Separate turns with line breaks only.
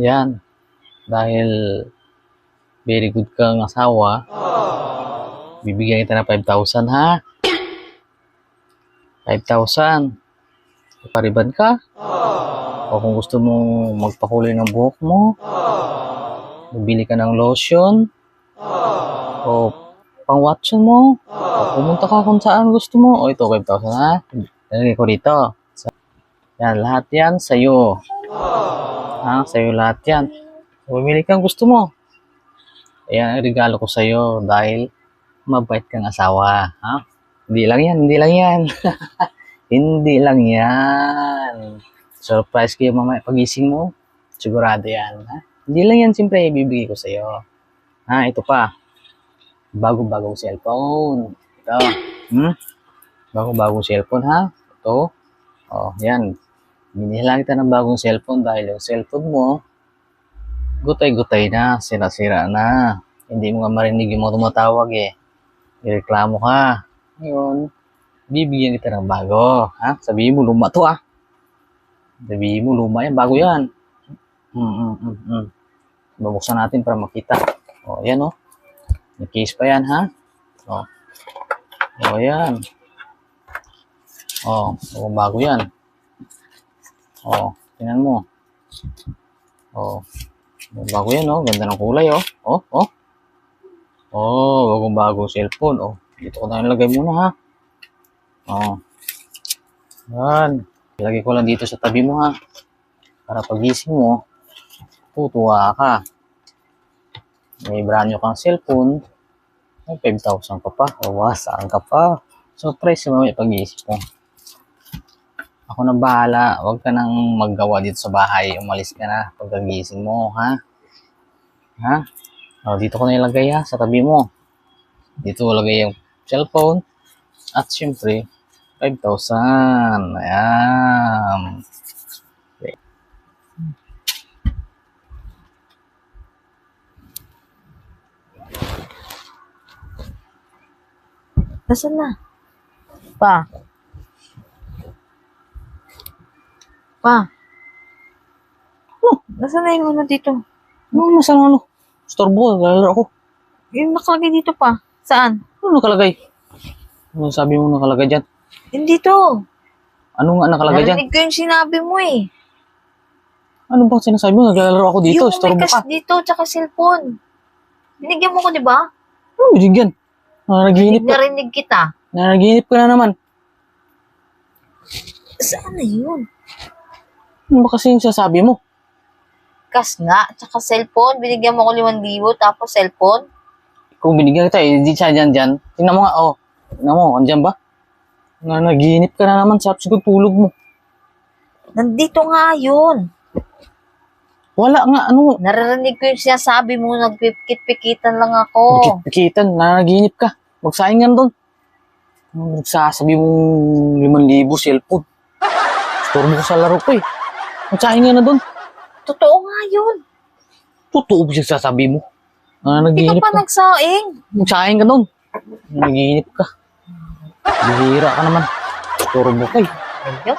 Yan. Dahil very good kang asawa, bibigyan kita ng 5,000 ha? 5,000. Pariban ka? O kung gusto mo magpakulay ng buhok mo, bibili ka ng lotion, o pang Watson mo, o pumunta ka kung saan gusto mo, o ito 5,000 ha? Lalagay ko dito. Yan, lahat yan sa'yo. Ha? Sa'yo lahat yan. Bumili kang gusto mo. Ayan regalo ko sa'yo dahil mabait kang asawa. Ha? Hindi lang yan, hindi lang yan. hindi lang yan. Surprise kayo mamaya pagising mo. Sigurado yan. Ha? Hindi lang yan, siyempre, ibibigay ko sa'yo. Ha, ito pa. Bago-bagong cellphone. Ito. Hmm? Bago-bagong cellphone, ha? Ito. Oh, yan. Binila kita ng bagong cellphone dahil yung cellphone mo, gutay-gutay na, sira-sira na. Hindi mo nga marinig yung mga tumatawag eh. Ireklamo ka. Ngayon, bibigyan kita ng bago. Ha? Sabihin mo, luma to ah. Sabihin mo, luma yan, bago yan. Mm, mm, mm, mm. Babuksan natin para makita. O, yan o. May case pa yan, ha? O. O, yan. O, bago yan. O, tingnan mo. O, bago yan, oh. Ganda ng kulay, oh. Oh, oh. Oh, bagong bagong cellphone. Oh, dito ko na ilagay muna, ha. Oh. Yan. Ilagay ko lang dito sa tabi mo, ha. Para pagising mo, tutuwa ka. May brand new kang cellphone. Ay, 5,000 ka pa. Awa, saan ka pa? Surprise mo may pagising mo. Ako na bahala. Huwag ka nang maggawa dito sa bahay. Umalis ka na pagkagising mo, ha? Ha? O, dito ko na ilagay ha, sa tabi mo. Dito ko yung cellphone. At syempre, 5,000. Ayan.
Nasaan na? Pa. Pa.
Oh,
Nasaan na yung ano dito?
ano nasa ano? Storbo, lalaro ako.
Yung nakalagay dito pa. Saan?
Ano nakalagay? Ano sabi mo nakalagay dyan?
Hindi to.
Ano nga nakalagay dyan?
Narinig ko yung sinabi mo eh.
Ano bang sinasabi mo? Naglalaro ako dito,
yung
storbo
may
ka.
dito, tsaka cellphone. Binigyan mo ko, di ba?
Ano binigyan? Nanaginip ka.
Narinig kita.
Nanaginip ka na naman.
Saan na yun?
Ano ba kasi yung sasabi mo?
Kas nga, tsaka cellphone. Binigyan mo ko 5,000, tapos cellphone.
Kung binigyan kita, eh, di siya dyan dyan. Tingnan mo nga, oh. Tingnan mo, andyan ba? Nanaginip ka na naman, sarap siguro tulog mo.
Nandito nga yun.
Wala nga, ano,
Naririnig ko yung sinasabi mo, nagpipikit-pikitan lang ako.
pikit-pikitan, nanaginip ka. Magsaingan doon. Ano Nagsasabi mong 5,000 cellphone. Storbo ko sa laro ko eh. Magsaingan na doon.
Totoo nga yun.
Totoo ba siya sasabi mo?
Hindi ka pa
ka.
nagsaing.
Magsaing ka doon. Nanaginip ka. Bihira ka naman. Ka eh.
Ayun.